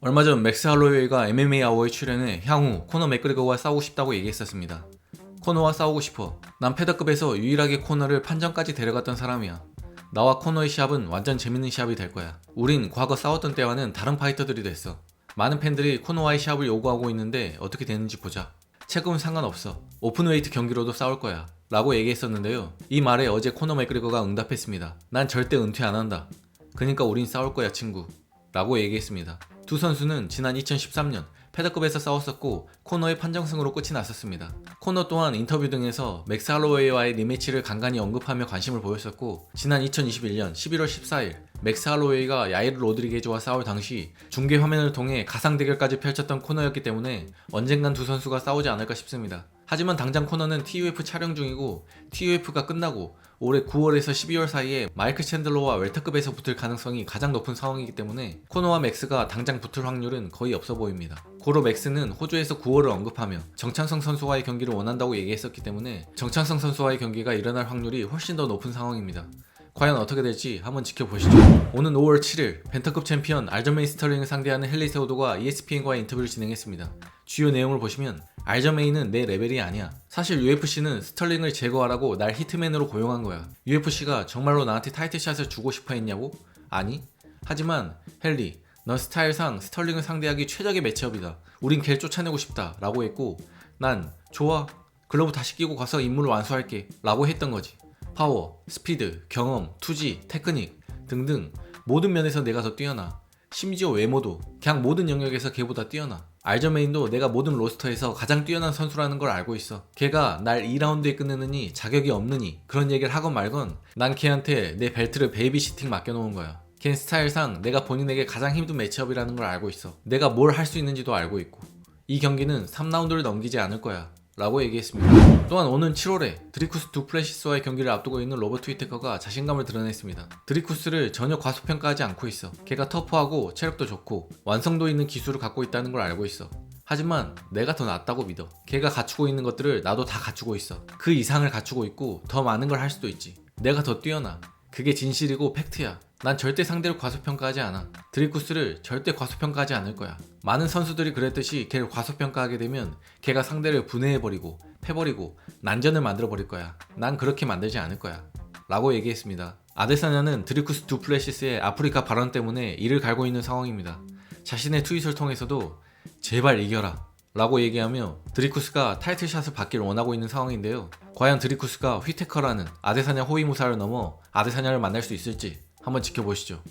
얼마 전 맥스 할로웨이가 MMA 아워에 출연해 향후 코너 맥그리거와 싸우고 싶다고 얘기했었습니다. 코너와 싸우고 싶어. 난 패더급에서 유일하게 코너를 판정까지 데려갔던 사람이야. 나와 코너의 시합은 완전 재밌는 시합이 될 거야. 우린 과거 싸웠던 때와는 다른 파이터들이 됐어. 많은 팬들이 코너와의 시합을 요구하고 있는데 어떻게 되는지 보자. 체급은 상관없어. 오픈웨이트 경기로도 싸울 거야. 라고 얘기했었는데요. 이 말에 어제 코너 맥그리거가 응답했습니다. 난 절대 은퇴 안 한다. 그니까 우린 싸울 거야 친구. 라고 얘기했습니다. 두 선수는 지난 2013년 패더급에서 싸웠었고 코너의 판정승으로 끝이 났었습니다. 코너 또한 인터뷰 등에서 맥스 할로웨이와의 리매치를 간간히 언급하며 관심을 보였었고 지난 2021년 11월 14일 맥스 할로웨이가 야이르 로드리게즈와 싸울 당시 중계 화면을 통해 가상 대결까지 펼쳤던 코너였기 때문에 언젠간 두 선수가 싸우지 않을까 싶습니다. 하지만 당장 코너는 TUF 촬영 중이고 TUF가 끝나고 올해 9월에서 12월 사이에 마이클 챈들러와 웰터급에서 붙을 가능성이 가장 높은 상황이기 때문에 코너와 맥스가 당장 붙을 확률은 거의 없어 보입니다. 고로 맥스는 호주에서 9월을 언급하며 정창성 선수와의 경기를 원한다고 얘기했었기 때문에 정창성 선수와의 경기가 일어날 확률이 훨씬 더 높은 상황입니다. 과연 어떻게 될지 한번 지켜보시죠. 오는 5월 7일 벤터급 챔피언 알저메이 스터링을 상대하는 헨리 세오도가 ESPN과의 인터뷰를 진행했습니다. 주요 내용을 보시면 알저메이는 내 레벨이 아니야. 사실 UFC는 스털링을 제거하라고 날 히트맨으로 고용한 거야. UFC가 정말로 나한테 타이틀샷을 주고 싶어 했냐고? 아니. 하지만 헨리, 넌 스타일상 스털링을 상대하기 최적의 매치업이다. 우린 걔를 쫓아내고 싶다. 라고 했고 난 좋아. 글러브 다시 끼고 가서 임무를 완수할게. 라고 했던 거지. 파워, 스피드, 경험, 투지, 테크닉 등등 모든 면에서 내가 더 뛰어나. 심지어 외모도 그냥 모든 영역에서 걔보다 뛰어나. 알저메인도 내가 모든 로스터에서 가장 뛰어난 선수라는 걸 알고 있어. 걔가 날 2라운드에 끝내느니 자격이 없느니 그런 얘기를 하건 말건 난 걔한테 내 벨트를 베이비시팅 맡겨놓은 거야. 걘 스타일상 내가 본인에게 가장 힘든 매치업이라는 걸 알고 있어. 내가 뭘 할 수 있는지도 알고 있고. 이 경기는 3라운드를 넘기지 않을 거야. 라고 얘기했습니다. 또한 오는 7월에 드리쿠스 두 플래시스와의 경기를 앞두고 있는 로버트 위테커가 자신감을 드러냈습니다. 드리쿠스를 전혀 과소평가하지 않고 있어. 걔가 터프하고 체력도 좋고 완성도 있는 기술을 갖고 있다는 걸 알고 있어. 하지만 내가 더 낫다고 믿어. 걔가 갖추고 있는 것들을 나도 다 갖추고 있어. 그 이상을 갖추고 있고 더 많은 걸 할 수도 있지. 내가 더 뛰어나. 그게 진실이고 팩트야. 난 절대 상대를 과소평가하지 않아. 드리쿠스를 절대 과소평가하지 않을 거야. 많은 선수들이 그랬듯이 걔를 과소평가하게 되면 걔가 상대를 분해해버리고 패버리고 난전을 만들어버릴 거야. 난 그렇게 만들지 않을 거야. 라고 얘기했습니다. 아데사냐는 드리쿠스 두플래시스의 아프리카 발언 때문에 이를 갈고 있는 상황입니다. 자신의 트윗을 통해서도 제발 이겨라. 라고 얘기하며 드리쿠스가 타이틀샷을 받길 원하고 있는 상황인데요. 과연 드리쿠스가 휘테커라는 아데사냐 호위무사를 넘어 아데사냐를 만날 수 있을지 한번 지켜보시죠.